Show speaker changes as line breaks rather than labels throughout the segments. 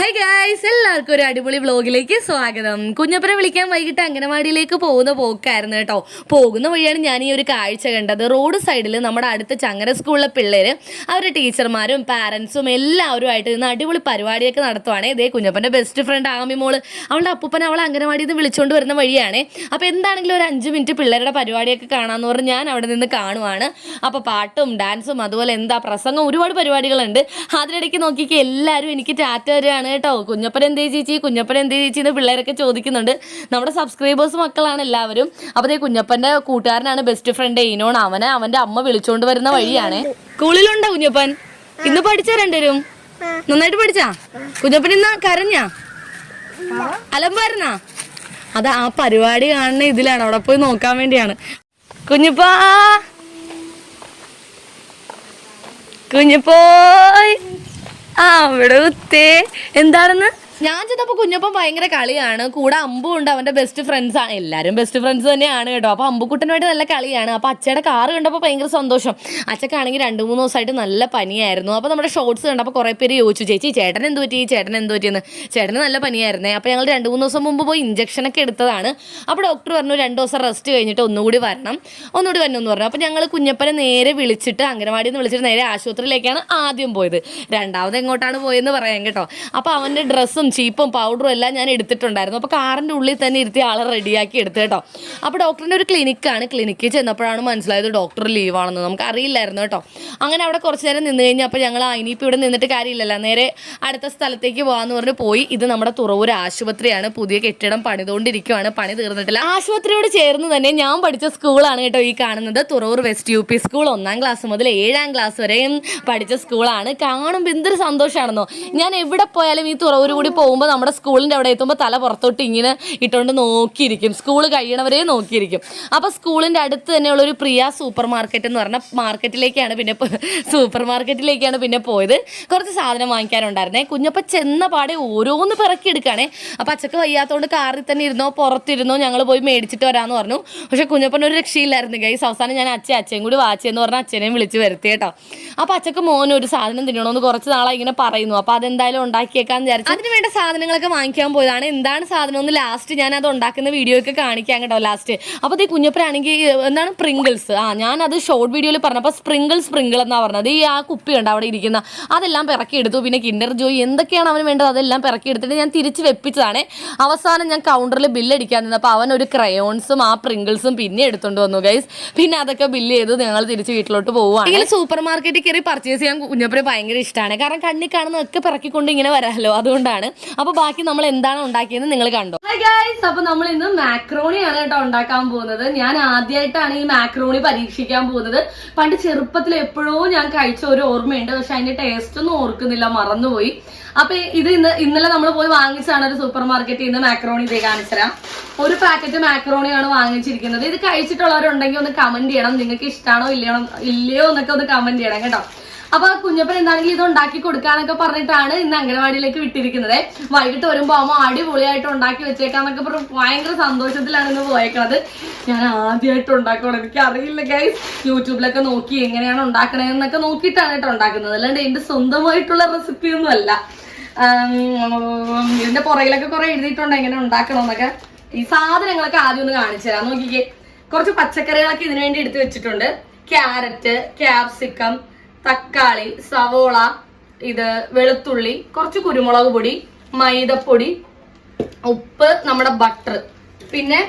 Hi guys എല്ലാവർക്കും ഒരു അടിപൊളി വ്ളോഗിലേക്ക് സ്വാഗതം. കുഞ്ഞപ്പനെ വിളിക്കാൻ വൈകിട്ട് അംഗനവാടിയിലേക്ക് പോകുന്ന പോക്കായിരുന്നു കേട്ടോ. പോകുന്ന വഴിയാണ് ഞാൻ ഈ ഒരു കാഴ്ച കണ്ടത്. റോഡ് സൈഡിൽ നമ്മുടെ അടുത്ത ചങ്ങര സ്കൂളിലെ പിള്ളേർ അവരുടെ ടീച്ചർമാരും പാരൻസും എല്ലാവരും ആയിട്ട് ഇന്ന് അടിപൊളി പരിപാടിയൊക്കെ നടത്തുവാണ്. ഇതേ കുഞ്ഞപ്പന്റെ ബെസ്റ്റ് ഫ്രണ്ട് ആമി മോൾ അവളുടെ അപ്പൂപ്പൻ അവളെ അംഗനവാടിയിൽ നിന്ന് വിളിച്ചുകൊണ്ട് വരുന്ന വഴിയാണ്. അപ്പോൾ എന്താണെങ്കിലും ഒരു അഞ്ച് മിനിറ്റ് പിള്ളേരുടെ പരിപാടിയൊക്കെ കാണാമെന്ന് പറഞ്ഞ് ഞാൻ അവിടെ നിന്ന് കാണുവാണ്. അപ്പോൾ പാട്ടും ഡാൻസും അതുപോലെ എന്താ പ്രസംഗം ഒരുപാട് പരിപാടികളുണ്ട്. അതിനിടയ്ക്ക് നോക്കിയൊക്കെ എല്ലാവരും എനിക്ക് ടാറ്റ തരുകയാണ് കേട്ടോ. കുഞ്ഞപ്പൻ എന്തേ ചേച്ചി? കുഞ്ഞപ്പൻ എന്തേ ചേച്ചി എന്ന് പിള്ളേരൊക്കെ ചോദിക്കുന്നുണ്ട്. നമ്മുടെ സബ്സ്ക്രൈബേഴ്സ് മക്കളാണ് എല്ലാവരും. അപ്പോൾ ഈ കുഞ്ഞപ്പന്റെ കൂട്ടുകാരനാണ് ബെസ്റ്റ് ഫ്രണ്ട് ഈനോൺ അവനെ അവന്റെ അമ്മ വിളിച്ചുകൊണ്ട് വരുന്ന വഴിയാണ്. സ്കൂളിലുണ്ടോ കുഞ്ഞപ്പൻ? ഇന്ന് പഠിച്ച രണ്ടുപേരും? നന്നായിട്ട് പഠിച്ചാ? കുഞ്ഞപ്പൻ ഇന്ന് കരഞ്ഞാ? അലമ്പായിരുന്നാ? അത് ആ പരിപാടി കാണുന്ന ഇതിലാണ്. അവിടെ പോയി നോക്കാൻ വേണ്ടിയാണ്. കുഞ്ഞിപ്പാ! കുഞ്ഞിപ്പോയ്! ആ അവിടെ ഉത്തേ എന്താണെന്ന്? ഞാൻ ചെന്നപ്പോൾ കുഞ്ഞപ്പൻ ഭയങ്കര കളിയാണ്. കൂടെ അമ്പും ഉണ്ട് അവന്റെ ബെസ്റ്റ് ഫ്രണ്ട്സ് ആണ് എല്ലാവരും ബെസ്റ്റ് ഫ്രണ്ട്സ് തന്നെയാണ് കേട്ടോ. അപ്പോൾ അമ്പുക്കുട്ടനുമായിട്ട് നല്ല കളിയാണ്. അപ്പോൾ അച്ഛയുടെ കാറ് കണ്ടപ്പോൾ ഭയങ്കര സന്തോഷം. അച്ഛക്കാണെങ്കിൽ രണ്ട് മൂന്ന് ദിവസമായിട്ട് നല്ല പനിയായിരുന്നു. അപ്പോൾ നമ്മുടെ ഷോർട്സ് കണ്ടപ്പോൾ കുറേ പേര് ചോദിച്ചു ചേച്ചി ചേട്ടൻ എന്ത് പറ്റി? ചേട്ടൻ എന്ത് പറ്റിയെന്ന്? ചേട്ടന് നല്ല പനിയായിരുന്നേ. അപ്പോൾ ഞങ്ങൾ രണ്ട് മൂന്ന് ദിവസം മുമ്പ് പോയി ഇഞ്ചക്ഷനൊക്കെ എടുത്തതാണ്. അപ്പോൾ ഡോക്ടർ പറഞ്ഞു രണ്ട് ദിവസം റെസ്റ്റ് കഴിഞ്ഞിട്ട് ഒന്നുകൂടി വരണം. ഒന്നുകൂടി വരണം എന്ന് പറഞ്ഞു. അപ്പോൾ ഞങ്ങൾ കുഞ്ഞപ്പനെ നേരെ വിളിച്ചിട്ട് അംഗനവാടിയിൽ നിന്ന് വിളിച്ചിട്ട് നേരെ ആശുപത്രിയിലേക്കാണ് ആദ്യം പോയത്. രണ്ടാമത് എങ്ങോട്ടാണ് പോയെന്ന് പറയാം കേട്ടോ. അപ്പോൾ അവന്റെ ഡ്രസ്സും ചീപ്പും പൗഡറും എല്ലാം ഞാൻ എടുത്തിട്ടുണ്ടായിരുന്നു. അപ്പോൾ കാറിന്റെ ഉള്ളിൽ തന്നെ ഇരുത്തി ആളെ റെഡിയാക്കി എടുത്തു കേട്ടോ. അപ്പോൾ ഡോക്ടറിന്റെ ഒരു ക്ലിനിക്കാണ് ക്ലിനിക്കിൽ ചെന്നപ്പോഴാണ് മനസ്സിലായത് ഡോക്ടർ ലീവാണെന്ന് നമുക്ക് അറിയില്ലായിരുന്നു കേട്ടോ. അങ്ങനെ അവിടെ കുറച്ച് നേരം നിന്ന് കഴിഞ്ഞപ്പോൾ ഞങ്ങൾ അതിനിപ്പോൾ ഇവിടെ നിന്നിട്ട് കാര്യമില്ലല്ലോ. നേരെ അടുത്ത സ്ഥലത്തേക്ക് പോകാമെന്ന് പറഞ്ഞ് പോയി. ഇത് നമ്മുടെ തുറവൂർ ആശുപത്രിയാണ്. പുതിയ കെട്ടിടം പണിതുകൊണ്ടിരിക്കുകയാണ് പണി തീർന്നിട്ടില്ല. ആശുപത്രിയോട് ചേർന്ന് തന്നെ ഞാൻ പഠിച്ച സ്കൂളാണ് കേട്ടോ ഈ കാണുന്നത്. തുറവൂർ വെസ്റ്റ് യു സ്കൂൾ ഒന്നാം ക്ലാസ് മുതൽ ഏഴാം ക്ലാസ് വരെയും പഠിച്ച സ്കൂളാണ് കാണുമ്പോൾ എന്തൊരു സന്തോഷമാണെന്നോ ഞാൻ എവിടെ പോയാലും ഈ തുറവൂർ കൂടി പോകുമ്പോൾ നമ്മുടെ സ്കൂളിന്റെ അവിടെ എത്തുമ്പോൾ തല പുറത്തോട്ട് ഇങ്ങനെ ഇട്ടുകൊണ്ട് നോക്കിയിരിക്കും. സ്കൂൾ കഴിയണവരെ നോക്കിയിരിക്കും. അപ്പോൾ സ്കൂളിന്റെ അടുത്ത് തന്നെയുള്ള ഒരു പ്രിയ സൂപ്പർ മാർക്കറ്റ് എന്ന് പറഞ്ഞ മാർക്കറ്റിലേക്കാണ് പിന്നെ സൂപ്പർ മാർക്കറ്റിലേക്കാണ് പിന്നെ പോയത്. കുറച്ച് സാധനം വാങ്ങിക്കാനുണ്ടായിരുന്നേ. കുഞ്ഞപ്പ ചെന്ന പാടെ ഓരോന്ന് പിറക്കിയെടുക്കുകയാണേ അപ്പോൾ അച്ചക്ക് വയ്യാത്തതുകൊണ്ട് കാറിൽ തന്നെ ഇരുന്നോ പുറത്തിരുന്നോ ഞങ്ങൾ പോയി മേടിച്ചിട്ട് വരാമെന്ന് പറഞ്ഞു. പക്ഷേ കുഞ്ഞപ്പൻ ഒരു രക്ഷയില്ലായിരുന്നു ഗൈസ് അവസാനം ഞാൻ അച്ഛൻ അച്ഛയും കൂടി വാച്ചെന്ന് പറഞ്ഞാൽ അച്ഛനെയും വിളിച്ച് വരുത്തി കേട്ടോ. അപ്പോൾ അച്ഛക്ക് മോനൊരു സാധനം തിന്നണമെന്ന് കുറച്ച് നാളായി ഇങ്ങനെ പറയുന്നു. അപ്പോൾ അതെന്തായാലും ഉണ്ടാക്കിയേക്കാന്ന് വിചാരിച്ചു അതിന് വേണ്ട സാധനങ്ങളൊക്കെ വാങ്ങിക്കാൻ പോയതാണ്. എന്താണ് സാധനം ഒന്ന് ലാസ്റ്റ് ഞാൻ അത് ഉണ്ടാക്കുന്ന വീഡിയോ ഒക്കെ കാണിക്കാൻ കേട്ടോ ലാസ്റ്റ് അപ്പോൾ ഈ കുഞ്ഞപ്പനാണെങ്കിൽ എന്താണ് പ്രിങ്കിൾസ് ആ ഞാൻ അത് ഷോർട്ട് വീഡിയോയിൽ പറഞ്ഞപ്പോൾ സ്പ്രിങ്കിൾ സ്പ്രിങ്കിൾ എന്നാണ് പറഞ്ഞത്. ഈ ആ കുപ്പി ഉണ്ട് അവിടെ ഇരിക്കുന്ന? അതെല്ലാം പിറക്കി എടുത്തു. പിന്നെ കിൻഡർ ജോയി എന്തൊക്കെയാണ് അവന് വേണ്ടത്? അതെല്ലാം പിറക്കി എടുത്തിട്ട് ഞാൻ തിരിച്ച് വെപ്പിച്ചതാണ്. അവസാനം ഞാൻ കൗണ്ടറിൽ ബില്ലടിക്കാൻ നിന്നപ്പോൾ അവൻ ഒരു ക്രയോൺസും ആ പ്രിങ്കിൾസും പിന്നെ എടുത്തുകൊണ്ട് വന്നു ഗൈസ് പിന്നെ അതൊക്കെ ബില്ല് ചെയ്ത് ഞങ്ങൾ തിരിച്ച് വീട്ടിലോട്ട് പോവുകയാണ് സൂപ്പർ മാർക്കറ്റിൽ കയറി പർച്ചേസ് ചെയ്യാൻ കുഞ്ഞപ്പനെ ഭയങ്കര ഇഷ്ടമാണ് കാരണം കാണുന്നതൊക്കെ പിറക്കിക്കൊണ്ട് ഇങ്ങനെ വരാമല്ലോ അതുകൊണ്ടാണ്. അപ്പോൾ ബാക്കി നമ്മൾ എന്താണ് ഉണ്ടാക്കിയെന്ന് നിങ്ങൾ കണ്ടോ. ഗൈസ് അപ്പോൾ നമ്മൾ ഇന്ന് മാക്രോണിയാണ് കേട്ടോ ഉണ്ടാക്കാൻ പോകുന്നത്. ഞാൻ ആദ്യമായിട്ടാണ് ഈ മാക്രോണി പരീക്ഷിക്കാൻ പോകുന്നത്. പണ്ട് ചെറുപ്പത്തിൽ എപ്പോഴോ ഞാൻ കഴിച്ച ഒരു ഓർമ്മയുണ്ട്. പക്ഷെ അതിന്റെ ടേസ്റ്റ് ഒന്നും ഓർക്കുന്നില്ല മറന്നുപോയി. അപ്പൊ ഇത് ഇന്ന് ഇന്നലെ നമ്മൾ പോയി വാങ്ങിച്ചാണ് ഒരു സൂപ്പർ മാർക്കറ്റിൽ നിന്ന് മാക്രോണി ഇതേ കാണിച്ചുതരാം ഒരു പാക്കറ്റ് മാക്രോണിയാണ് വാങ്ങിച്ചിരിക്കുന്നത്. ഇത് കഴിച്ചിട്ടുള്ളവരുണ്ടെങ്കിൽ ഒന്ന് കമന്റ് ചെയ്യണം. നിങ്ങൾക്ക് ഇഷ്ടമാണോ ഇല്ലയോ ഇല്ലയോ എന്നൊക്കെ ഒന്ന് കമന്റ് ചെയ്യണം കേട്ടോ. അപ്പൊ കുഞ്ഞപ്പൻ എന്താണെങ്കിലും ഇത് ഉണ്ടാക്കി കൊടുക്കാന്നൊക്കെ പറഞ്ഞിട്ടാണ് ഇന്ന് അംഗനവാടിയിലേക്ക് വിട്ടിരിക്കുന്നത്. വൈകിട്ട് വരുമ്പോ അമ്മ അടിപൊളിയായിട്ട് ഉണ്ടാക്കി വെച്ചേക്കാന്നൊക്കെ പറഞ്ഞ് ഭയങ്കര സന്തോഷത്തിലാണ് ഇന്ന് പോയേക്കണത്. ഞാൻ ആദ്യമായിട്ട് ഉണ്ടാക്കണം എനിക്ക് അറിയില്ല ഗൈസ് യൂട്യൂബിലൊക്കെ നോക്കി എങ്ങനെയാണ് ഉണ്ടാക്കണതെന്നൊക്കെ നോക്കിയിട്ടാണ് കേട്ടോ ഉണ്ടാക്കുന്നത്. അല്ലാണ്ട് എന്റെ സ്വന്തമായിട്ടുള്ള റെസിപ്പി ഒന്നും അല്ല. ഇതിന്റെ പുറകിലൊക്കെ കുറെ എഴുതിയിട്ടുണ്ട് എങ്ങനെ ഉണ്ടാക്കണമെന്നൊക്കെ ഈ സാധനങ്ങളൊക്കെ ആദ്യം ഒന്ന് കാണിച്ചു തരാം. നോക്കിക്കേ. കുറച്ച് പച്ചക്കറികളൊക്കെ ഇതിനു വേണ്ടി എടുത്തു വെച്ചിട്ടുണ്ട്. ക്യാരറ്റ് ക്യാപ്സിക്കം തക്കാളി സവോള ഇത് വെളുത്തുള്ളി കുറച്ച് കുരുമുളക് പൊടി മൈദപ്പൊടി ഉപ്പ് നമ്മുടെ ബട്ടർ പിന്നെ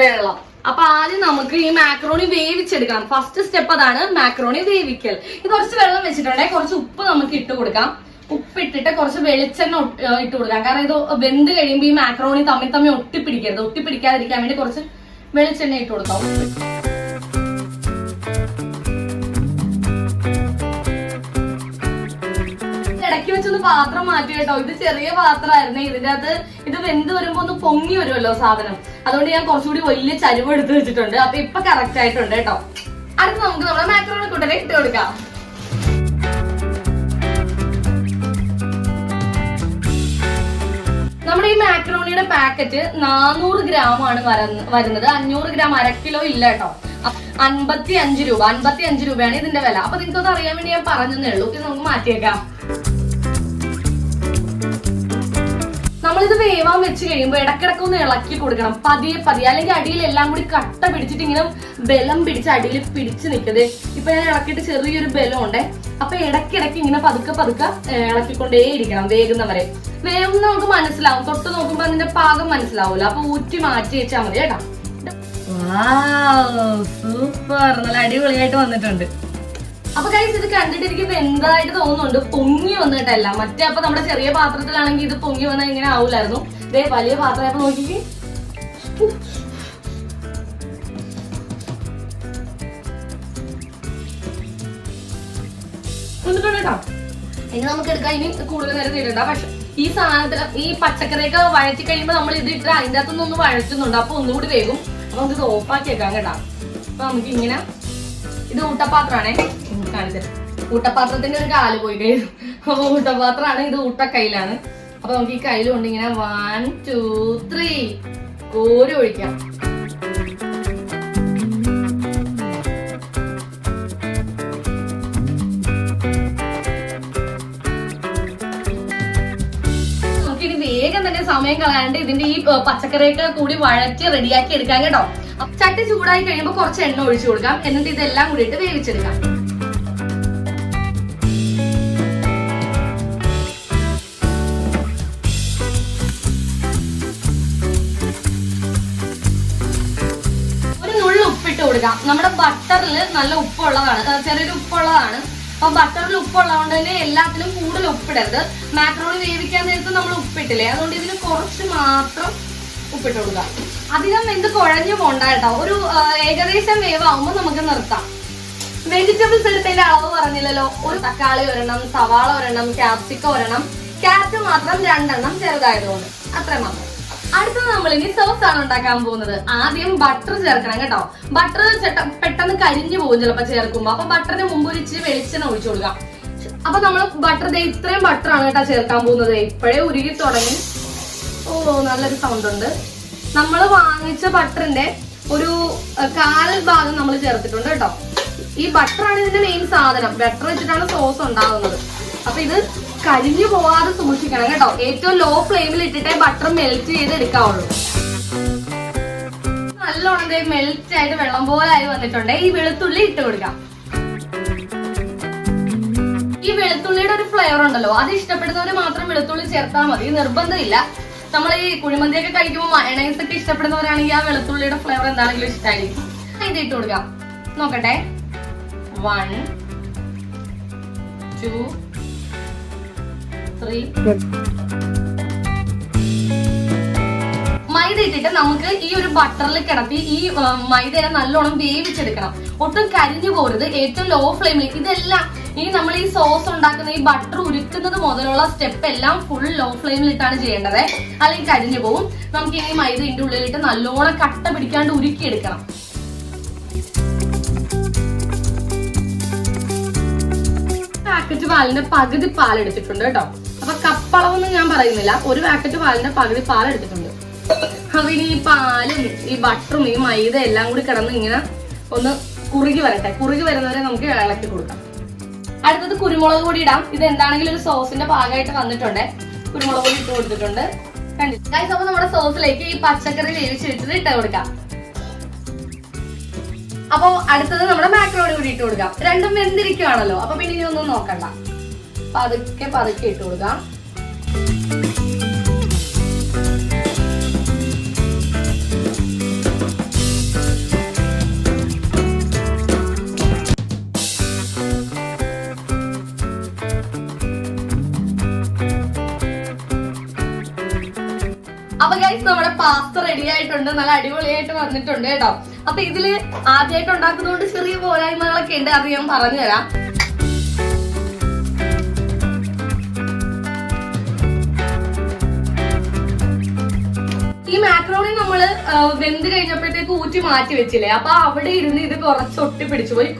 വെള്ളം. അപ്പൊ ആദ്യം നമുക്ക് ഈ മാക്രോണി വേവിച്ചെടുക്കണം. ഫസ്റ്റ് സ്റ്റെപ്പ് അതാണ് മാക്രോണി വേവിക്കൽ. ഇത് കുറച്ച് വെള്ളം വെച്ചിട്ടുണ്ടെ കുറച്ച് ഉപ്പ് നമുക്ക് ഇട്ട് കൊടുക്കാം. ഉപ്പിട്ടിട്ട് കുറച്ച് വെളിച്ചെണ്ണ ഇട്ട് കൊടുക്കാം. കാരണം ഇത് വെന്ത് കഴിയുമ്പോൾ ഈ മാക്രോണി തമ്മിൽ തമ്മിൽ ഒട്ടിപ്പിടിക്കരുത്. ഒട്ടിപ്പിടിക്കാതിരിക്കാൻ വേണ്ടി കുറച്ച് വെളിച്ചെണ്ണ ഇട്ട് കൊടുക്കാം. വെച്ചൊന്ന് പാത്രം മാറ്റി കേട്ടോ. ഇത് ചെറിയ പാത്രമായിരുന്നേ. ഇതിന്റെ അകത്ത് ഇത് വെന്ത് വരുമ്പോ ഒന്ന് പൊങ്ങി വരുമല്ലോ സാധനം. അതുകൊണ്ട് ഞാൻ കുറച്ചുകൂടി വലിയ ചരിവ് എടുത്ത് വെച്ചിട്ടുണ്ട്. അപ്പൊ ഇപ്പൊ കറക്റ്റ് ആയിട്ടുണ്ട് കേട്ടോ. അടുത്ത് നമുക്ക് നമ്മുടെ മാക്രോണി കൂട്ടരെ ഇട്ട് കൊടുക്കാം. നമ്മുടെ ഈ മാക്രോണിയുടെ പാക്കറ്റ് നാനൂറ് ഗ്രാം ആണ് വരുന്നത്. അഞ്ഞൂറ് ഗ്രാം അര കിലോ ഇല്ല കേട്ടോ. അൻപത്തി അഞ്ച് രൂപ. അൻപത്തി അഞ്ച് രൂപയാണ് ഇതിന്റെ വില. അപ്പൊ നിങ്ങൾക്കത് അറിയാൻ വേണ്ടി ഞാൻ പറഞ്ഞതേ ഉള്ളൂ. നമുക്ക് മാറ്റിയേക്കാം. നമ്മളിത് വേവാൻ വെച്ച് കഴിയുമ്പോൾ ഇടക്കിടക്ക് ഒന്ന് ഇളക്കി കൊടുക്കണം. പതിയെ പതിയെ. അല്ലെങ്കിൽ അടിയിൽ എല്ലാം കൂടി കട്ട പിടിച്ചിട്ട് ഇങ്ങനെ ബലം പിടിച്ച് അടിയിൽ പിടിച്ച് നിൽക്കത് ഇപ്പൊ ഞാൻ ഇളക്കിയിട്ട് ചെറിയൊരു ബലം ഉണ്ടേ അപ്പൊ ഇടക്കിടക്ക് ഇങ്ങനെ പതുക്കെ പതുക്കെ ഇളക്കിക്കൊണ്ടേ ഇരിക്കണം വേകുന്നവരെ. വേഗം നമുക്ക് മനസ്സിലാവും. തൊട്ട് നോക്കുമ്പോ അതിന്റെ പാകം മനസ്സിലാവൂല. അപ്പൊ ഊറ്റി മാറ്റി വെച്ചാൽ മതി കേട്ടോ. സൂപ്പർ നല്ല അടിപൊളിയായിട്ട് വന്നിട്ടുണ്ട്. അപ്പൊ കൈസ് ഇത് കണ്ടിട്ട് എനിക്ക് എന്തായിട്ട് തോന്നുന്നുണ്ട്? പൊങ്ങി വന്നിട്ടല്ല. മറ്റേ അപ്പൊ നമ്മുടെ ചെറിയ പാത്രത്തിലാണെങ്കിൽ ഇത് പൊങ്ങി വന്നാൽ ഇങ്ങനെ ആവൂലായിരുന്നു. ഇതേ വലിയ പാത്രമായപ്പോ വന്നിട്ടുണ്ട് കേട്ടോ. ഇനി നമുക്ക് എടുക്കാം. ഇനി കൂടുതൽ നേരം തീരണ്ട. പക്ഷെ ഈ സാധനത്തിൽ ഈ പച്ചക്കറിയൊക്കെ വഴറ്റി കഴിയുമ്പോൾ നമ്മൾ ഇത് ഇട്ട് അതിന്റെ അകത്തുനിന്ന് ഒന്ന് വഴറ്റുന്നുണ്ട്. അപ്പൊ ഒന്നുകൂടി വേഗം അപ്പൊ നമുക്ക് ഇത് ഓഫാക്കി വെക്കാം കേട്ടോ. അപ്പൊ നമുക്ക് ഇങ്ങനെ ഇത് ഊട്ടപാത്രമാണേ. കാണിച്ചത് ഊട്ടപാത്രത്തിന്റെ ഒരു കാൽ പോയി കഴിഞ്ഞു അപ്പൊ ഊട്ടപാത്രമാണ് ഇത് ഊട്ട കയ്യിലാണ് അപ്പൊ നമുക്ക് ഈ കയ്യിൽ കൊണ്ട് ഇങ്ങനെ വൺ ടു ത്രീ കോരി ഒഴിക്കാം. വേഗം തന്നെ സമയം കളയാണ്ട് ഇതിന്റെ ഈ പച്ചക്കറിയൊക്കെ കൂടി വഴറ്റി റെഡിയാക്കി എടുക്കാൻ കേട്ടോ. ചട്ടി ചൂടായി കഴിയുമ്പോൾ കുറച്ച് എണ്ണ ഒഴിച്ചു കൊടുക്കാം. എന്നിട്ട് ഇതെല്ലാം കൂടിയിട്ട് വേവിച്ചെടുക്കാം. ഒരു നുള്ളു കൊടുക്കാം. നമ്മുടെ ബട്ടറിൽ നല്ല ഉപ്പുള്ളതാണ്. ചെറിയൊരു ഉപ്പുള്ളതാണ്. അപ്പൊ ബട്ടറിൽ ഉപ്പുള്ളതുകൊണ്ട് തന്നെ എല്ലാത്തിലും കൂടുതൽ ഉപ്പിടരുത്. മാക്രോണി വേവിക്കാൻ നേരത്ത് നമ്മൾ ഉപ്പിട്ടില്ലേ? അതുകൊണ്ട് ഇതിന് കുറച്ച് മാത്രം ഉപ്പിട്ട് കൊടുക്കുക അധികം വെന്ത് കുഴഞ്ഞു പോണ്ട കേട്ടോ ഒരു ഏകദേശം വേവാകുമ്പോൾ നമുക്ക് നിർത്താം. വെജിറ്റബിൾസ് എടുത്തതിന്റെ അളവ് പറഞ്ഞില്ലല്ലോ. ഒരു തക്കാളി ഒരെണ്ണം സവാള ഒരെണ്ണം ക്യാപ്സിക്ക ഒരെണ്ണം. ക്യാരറ്റ് മാത്രം രണ്ടെണ്ണം ചെറുതായതുകൊണ്ട്. അത്ര മാത്രം. അടുത്തത് നമ്മൾ ഇനി സോസ് ആണ് ഉണ്ടാക്കാൻ പോകുന്നത്. ആദ്യം ബട്ടർ ചേർക്കണം കേട്ടോ. ബട്ടർ പെട്ടെന്ന് കരിഞ്ഞു പോകും ചിലപ്പോ ചേർക്കുമ്പോ. അപ്പൊ ബട്ടറിന് മുമ്പ് ഒരു വെളിച്ചെണ്ണ ഒഴിച്ചു കൊടുക്കാം. അപ്പൊ നമ്മൾ ബട്ടർ ഇത്രയും ബട്ടർ ആണ് കേട്ടോ ചേർക്കാൻ പോകുന്നത്. ഇപ്പോഴേ ഉരുകി തുടങ്ങി. ഓ നല്ലൊരു സൗണ്ട് ഉണ്ട്. നമ്മൾ വാങ്ങിച്ച ബട്ടറിന്റെ ഒരു കാൽ ഭാഗം നമ്മൾ ചേർത്തിട്ടുണ്ട് കേട്ടോ. ഈ ബട്ടറാണ് ഇതിന്റെ മെയിൻ സാധനം. ബട്ടർ വെച്ചിട്ടാണ് സോസ് ഉണ്ടാകുന്നത് അപ്പൊ ഇത് കരിഞ്ഞു പോവാതെ സൂക്ഷിക്കണം കേട്ടോ. ഏറ്റവും ലോ ഫ്ലെയിമിൽ ഇട്ടിട്ടേ ബട്ടർ മെൽറ്റ് ചെയ്ത് എടുക്കാവുള്ളൂ നല്ലോണം മെൽറ്റ് ആയിട്ട് വെള്ളം പോലെ ആയി വന്നിട്ടുണ്ട്. ഈ വെളുത്തുള്ളി ഇട്ട് കൊടുക്കാം. ഈ വെളുത്തുള്ളിയുടെ ഒരു ഫ്ലേവർ ഉണ്ടല്ലോ. അത് ഇഷ്ടപ്പെടുന്നവര് മാത്രം വെളുത്തുള്ളി ചേർത്താൽ മതി. നിർബന്ധമില്ല. നമ്മൾ ഈ കുഴിമന്തിയൊക്കെ കഴിക്കുമ്പോൾ മയണൈസ് ഒക്കെ ഇഷ്ടപ്പെടുന്നവരാണെങ്കിൽ ആ വെളുത്തുള്ളിയുടെ ഫ്ലേവർ എന്താണെങ്കിലും ഇഷ്ടമായിരിക്കും ഇത് ഇട്ട് കൊടുക്കാം. നോക്കട്ടെ. വൺ ടു ത്രീ മൈദ ഇട്ടിട്ട് നമുക്ക് ഈ ഒരു ബട്ടറിൽ കിടത്തി ഈ മൈദനെ നല്ലോണം വേവിച്ചെടുക്കണം. ഒട്ടും കരിഞ്ഞു പോരുത്. ഏറ്റവും ലോ. ഫ്ലെയിമിൽ ഇതെല്ലാം ഇനി നമ്മൾ ഈ സോസ് ഉണ്ടാക്കുന്ന ഈ ബട്ടർ ഉരുക്കുന്നത് മുതലുള്ള സ്റ്റെപ്പ് എല്ലാം ഫുൾ ലോ ഫ്ലെയിമിൽ ഇട്ടാണ് ചെയ്യേണ്ടത്. അല്ലെങ്കിൽ കരിഞ്ഞു പോകും നമുക്ക് ഇനി മൈദ ഇതിന്റെ ഉള്ളിലിട്ട് നല്ലോണം കട്ട പിടിക്കാണ്ട് ഉരുക്കിയെടുക്കണം. പാക്കറ്റ് പാലിന്റെ പകുതി പാൽ എടുത്തിട്ടുണ്ട് കേട്ടോ. അപ്പൊ കപ്പളവൊന്നും ഞാൻ പറയുന്നില്ല. ഒരു പാക്കറ്റ് പാലിന്റെ പകുതി പാൽ എടുത്തിട്ടുണ്ട്. അപ്പൊ ഇനി ഈ പാലും ഈ ബട്ടറും ഈ മൈദ എല്ലാം കൂടി കിടന്ന് ഇങ്ങനെ ഒന്ന് കുറുകി വരട്ടെ. കുറുകി വരുന്നവരെ നമുക്ക് ഇളക്കി കൊടുക്കാം. അടുത്തത് കുരുമുളക് പൊടി ഇടാം. ഇത് എന്താണെങ്കിലും ഒരു സോസിന്റെ ഭാഗമായിട്ട് വന്നിട്ടുണ്ട്. കുരുമുളക് പൊടി ഇട്ട് കൊടുത്തിട്ടുണ്ട്. കണ്ടിട്ട് അപ്പൊ നമ്മുടെ സോസിലേക്ക് ഈ പച്ചക്കറി വേവിച്ച് ഇട്ട് കൊടുക്കാം. അപ്പൊ അടുത്തത് നമ്മുടെ മാക്രോണി കൂടി ഇട്ട് കൊടുക്കാം. രണ്ടും വെന്തിരിക്കുവാണല്ലോ. അപ്പൊ പിന്നെ ഇനി ഒന്നും നോക്കണ്ട. പതുക്കെ പതുക്കെ ഇട്ട് കൊടുക്കാം. ഗൈസ് നമ്മുടെ പാസ്ത റെഡി ആയിട്ടുണ്ട്. നല്ല അടിപൊളിയായിട്ട് വന്നിട്ടുണ്ട് കേട്ടോ. അപ്പൊ ഇതിൽ ആദ്യമായിട്ട് ഉണ്ടാക്കുന്നതുകൊണ്ട് ചെറിയ പോരായ്മകളൊക്കെ ഉണ്ട്. അത് ഞാൻ പറഞ്ഞുതരാം. ഈ മാക്രോണി നമ്മൾ വെന്ത് കഴിഞ്ഞപ്പോഴത്തേക്ക് ഊറ്റി മാറ്റി വെച്ചില്ലേ? അപ്പൊ അവിടെ ഇരുന്ന് ഇത് കുറച്ച് ഒട്ടിപ്പിടിച്ചു പോയി.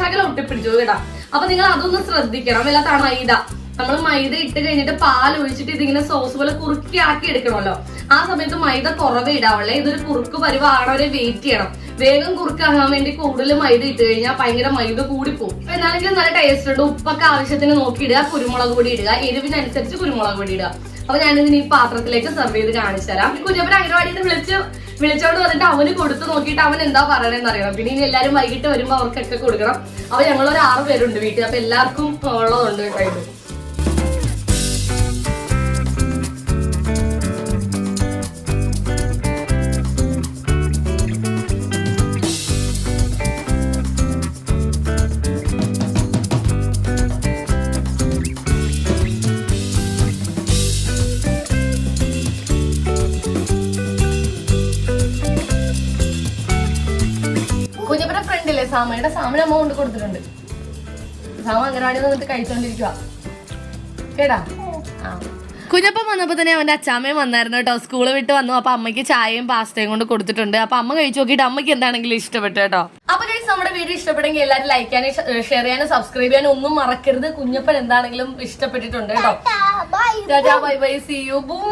ശകലം ഒട്ടിപ്പിടിച്ചു കേട്ടോ. അപ്പൊ നിങ്ങൾ അതൊന്ന് ശ്രദ്ധിക്കണം. അല്ല മൈദ നമ്മൾ മൈദ ഇട്ട് കഴിഞ്ഞിട്ട് പാൽ ഒഴിച്ചിട്ട് ഇതിങ്ങനെ സോസ് പോലെ കുറുക്കി ആക്കി എടുക്കണമല്ലോ. ആ സമയത്ത് മൈദ കുറവേ ഇടാവുള്ളേ ഇതൊരു കുറുക്ക് പരിവാണവരെ വെയിറ്റ് ചെയ്യണം. വേഗം കുറുക്കാകാൻ വേണ്ടി കൂടുതൽ മൈദ ഇട്ട് കഴിഞ്ഞാൽ ഭയങ്കര മൈദ കൂടി കൂടിപ്പോകും എന്നാലെങ്കിലും നല്ല ടേസ്റ്റ് ഉണ്ട്. ഉപ്പൊക്കെ ആവശ്യത്തിന് നോക്കി ഇടുക. കുരുമുളക് പൊടി ഇടുക. എരിവിനനുസരിച്ച് കുരുമുളക് പൊടി ഇടുക. അപ്പൊ ഞാനിതിന് ഈ പാത്രത്തിലേക്ക് സെർവ് ചെയ്ത് കാണിച്ചു തരാം. കുഞ്ഞപ്പൻ അംഗനവാടിയിൽ വിളിച്ച് വിളിച്ചോണ്ട് വന്നിട്ട് അവന് കൊടുത്തു നോക്കിയിട്ട് അവൻ എന്താ പറയണെന്ന് അറിയണം. പിന്നെ ഇനി എല്ലാരും വൈകിട്ട് വരുമ്പോ അവർക്കൊക്കെ കൊടുക്കണം. അപ്പൊ ഞങ്ങൾ ഒരു ആറ് പേരുണ്ട് വീട്ടിൽ. അപ്പൊ എല്ലാവർക്കും ഉള്ളതുണ്ട് കേട്ടോ സാമയുടെ സാമന അമ്മ കൊണ്ട് കൊടുത്തിട്ടുണ്ട്. സാമ അംഗനവാടി വന്നിട്ട് കഴിച്ചോണ്ടിരിക്കുക കേടാ? കുഞ്ഞപ്പം വന്നപ്പോൾ തന്നെ അവന്റെ അച്ചാമ്മയും വന്നായിരുന്നു കേട്ടോ. സ്കൂൾ വിട്ട് വന്നു. അപ്പൊ അമ്മയ്ക്ക് ചായയും പാസ്തയും കൊണ്ട് കൊടുത്തിട്ടുണ്ട്. അപ്പൊ അമ്മ കഴിച്ചു നോക്കിയിട്ട് അമ്മയ്ക്ക് എന്താണെങ്കിലും ഇഷ്ടപ്പെട്ടു കേട്ടോ. അപ്പൊ കഴിച്ച് നമ്മുടെ വീഡിയോ ഇഷ്ടപ്പെട്ടെങ്കിൽ എല്ലാവരും ലൈക്ക് ചെയ്യാനും ഷെയർ ചെയ്യാനും സബ്സ്ക്രൈബ് ചെയ്യാനും ഒന്നും മറക്കരുത്. കുഞ്ഞപ്പൻ എന്താണെങ്കിലും ഇഷ്ടപ്പെട്ടിട്ടുണ്ട് കേട്ടോ. Bye bye see you boom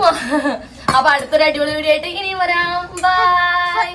അപ്പൊ അടുത്തൊരു അടിപൊളി വീഡിയോ ആയിട്ട് ഇനിയും വരാം. ബൈ.